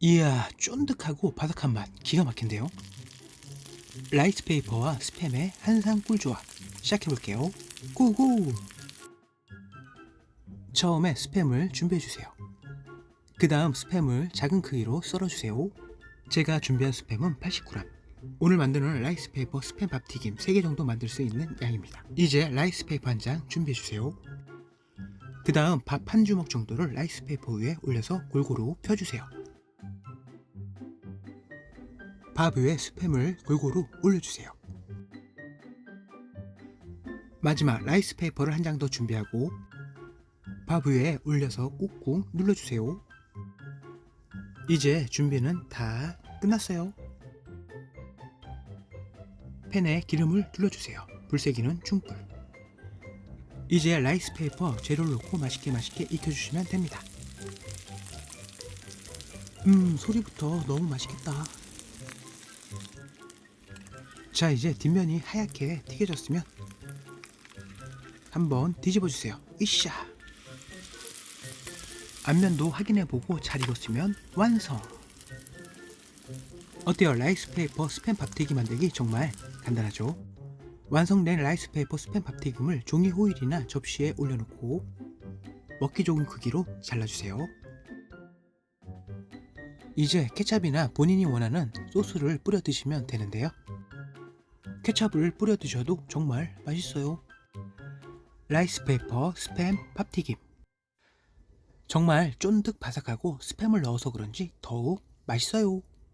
이야 쫀득하고 바삭한 맛. 기가 막힌데요? 라이스 페이퍼와 스팸의 한상 꿀조합. 시작해볼게요. 고고 처음에 스팸을 준비해주세요. 그 다음 스팸을 작은 크기로 썰어주세요. 제가 준비한 스팸은 80g 오늘 만드는 라이스 페이퍼 스팸 밥튀김 3개 정도 만들 수 있는 양입니다. 이제 라이스 페이퍼 한 장 준비해주세요. 그 다음 밥 한 주먹 정도를 라이스 페이퍼 위에 올려서 골고루 펴주세요 밥 위에 스팸을 골고루 올려주세요. 마지막 라이스 페이퍼를 한 장 더 준비하고 밥 위에 올려서 꾹꾹 눌러주세요. 이제 준비는 다 끝났어요. 팬에 기름을 둘러주세요. 불세기는 중불. 이제 라이스 페이퍼 재료를 넣고 맛있게 맛있게 익혀주시면 됩니다. 음, 소리부터 너무 맛있겠다. 자 이제 뒷면이 하얗게 튀겨졌으면 한번 뒤집어 주세요. 이샤 앞면도 확인해 보고 잘 익었으면 완성. 어때요? 라이스 페이퍼 스팸 밥튀김 만들기 정말 간단하죠? 완성된 라이스 페이퍼 스팸 밥튀김을 종이 호일이나 접시에 올려놓고 먹기 좋은 크기로 잘라주세요. 이제 케찹이나 본인이 원하는 소스를 뿌려 드시면 되는데요 케찹을 뿌려 드셔도 정말 맛있어요. 라이스 페이퍼 스팸 팝튀김. 정말 쫀득 바삭하고 스팸을 넣어서 그런지 더욱 맛있어요.